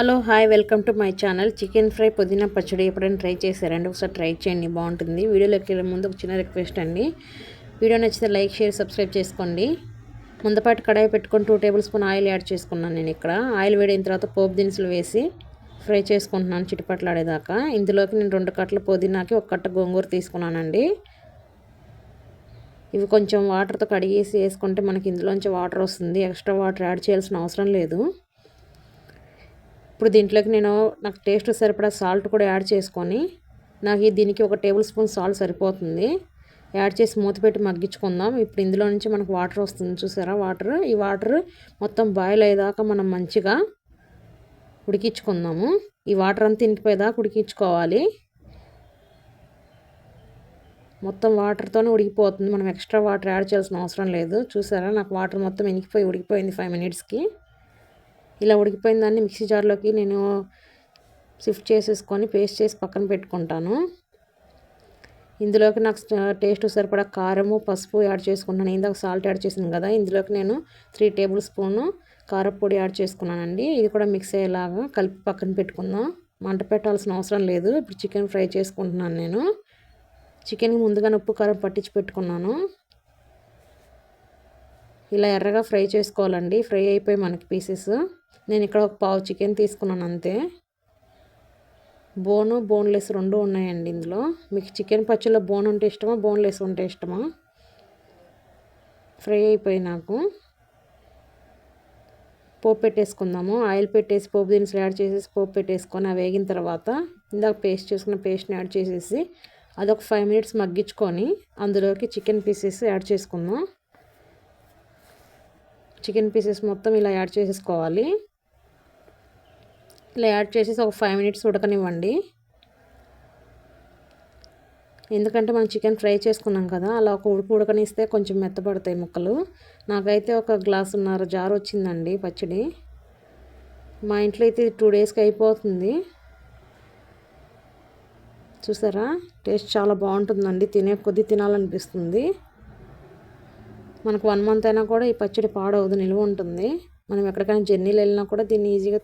Hello hi welcome to my channel. Chicken fry పుదీనా పచ్చడి ఎప్పుడైనా ట్రై చేశారండి ఒకసారి ట్రై చేయండి బాగుంటుంది. వీడియోలోకి వెళ్ళే ముందు ఒక చిన్న రిక్వెస్ట్ అండి. వీడియో నచ్చితే లైక్ షేర్ సబ్స్క్రైబ్ చేసుకోండి. ముందపాటి కడాయి పెట్టుకొని two tablespoon oil add చేసుకున్నాను నేను ఇక్కడ. ఆయిల్ వేడిన తర్వాత పోపు దినుసులు వేసి ఫ్రై చేసుకుంటున్నాను చిటిపట్లాడేదాకా. ఇందులోకి నేను రెండు కట్టలు పుదీనాకి ఒక కట్ట గోంగూర తీసుకున్నానండి. ఇవి కొంచెం వాటర్తో కడిగేసి వేసుకుంటే మనకి ఇందులోంచి వాటర్ వస్తుంది. ఎక్స్ట్రా వాటర్ యాడ్ చేయాల్సిన అవసరం లేదు. ఇప్పుడు దీంట్లోకి నేను నాకు టేస్ట్ సరిపడా సాల్ట్ కూడా యాడ్ చేసుకొని నాకు దీనికి ఒక టేబుల్ స్పూన్ సాల్ట్ సరిపోతుంది. యాడ్ చేసి మూత పెట్టి మగ్గించుకుందాం. ఇప్పుడు ఇందులో నుంచి మనకు వాటర్ వస్తుంది చూసారా? వాటర్ ఈ వాటర్ మొత్తం బాయిల్ అయ్యేదాకా మనం మంచిగా ఉడికించుకుందాము. ఈ వాటర్ అంతా ఇంకిపోయేదాకా ఉడికించుకోవాలి. మొత్తం వాటర్తోనే ఉడికిపోతుంది. మనం ఎక్స్ట్రా వాటర్ యాడ్ చేయాల్సిన అవసరం లేదు. చూసారా? నాకు వాటర్ మొత్తం ఇనికిపోయి ఉడికిపోయింది ఫైవ్ మినిట్స్కి ఇలా ఉడికిపోయిన దాన్ని మిక్సీ జార్లోకి నేను షిఫ్ట్ చేసేసుకొని పేస్ట్ చేసి పక్కన పెట్టుకుంటాను. ఇందులోకి నాకు టేస్ట్ సరిపడా కారము పసుపు యాడ్ చేసుకున్నాను. ఇందాక సాల్ట్ యాడ్ చేసాను కదా ఇందులోకి నేను త్రీ టేబుల్ స్పూను కారపొడి యాడ్ చేసుకున్నానండి. ఇది కూడా మిక్స్ అయ్యేలాగా కలిపి పక్కన పెట్టుకుందాం. మంట పెట్టాల్సిన అవసరం లేదు. ఇప్పుడు చికెన్ ఫ్రై చేసుకుంటున్నాను నేను. చికెన్కి ముందుగా ఉప్పు కారం పట్టించి పెట్టుకున్నాను. ఇలా ఎర్రగా ఫ్రై చేసుకోవాలండి. ఫ్రై అయిపోయి మనకి పీసెస్. నేను ఇక్కడ ఒక పావు చికెన్ తీసుకున్నాను అంతే. బోను బోన్లెస్ రెండు ఉన్నాయండి ఇందులో. మీకు చికెన్ పచ్చలో బోన్ ఉంటే ఇష్టమా బోన్లెస్ ఉంటే ఇష్టమా? ఫ్రై అయిపోయి నాకు. పోపు పెట్టేసుకుందాము. ఆయిల్ పెట్టేసి పోపు దినుసులు యాడ్ చేసేసి పోపు పెట్టేసుకొని అవి వేగిన తర్వాత ఇందాక పేస్ట్ చేసుకున్న పేస్ట్ని యాడ్ చేసేసి అదొక ఫైవ్ మినిట్స్ మగ్గించుకొని అందులోకి చికెన్ పీసెస్ యాడ్ చేసుకుందాం. చికెన్ పీసెస్ మొత్తం ఇలా యాడ్ చేసేసుకోవాలి. ఇలా యాడ్ చేసేసి ఒక ఫైవ్ మినిట్స్ ఉడకనివ్వండి. ఎందుకంటే మనం చికెన్ ఫ్రై చేసుకున్నాం కదా అలా ఒక ఉడుకు ఉడకనిస్తే కొంచెం మెత్తపడతాయి ముక్కలు. నాకైతే ఒక గ్లాసున్నర జార్ వచ్చిందండి పచ్చడి. మా ఇంట్లో అయితే టూ డేస్కి అయిపోతుంది. చూసారా? టేస్ట్ చాలా బాగుంటుందండి. తినే కొద్ది తినాలనిపిస్తుంది. మనకు వన్ మంత్ అయినా కూడా ఈ పచ్చడి పాడవదు నిల్వ ఉంటుంది. మనం ఎక్కడికైనా జర్నీలు వెళ్ళినా కూడా దీన్ని ఈజీగా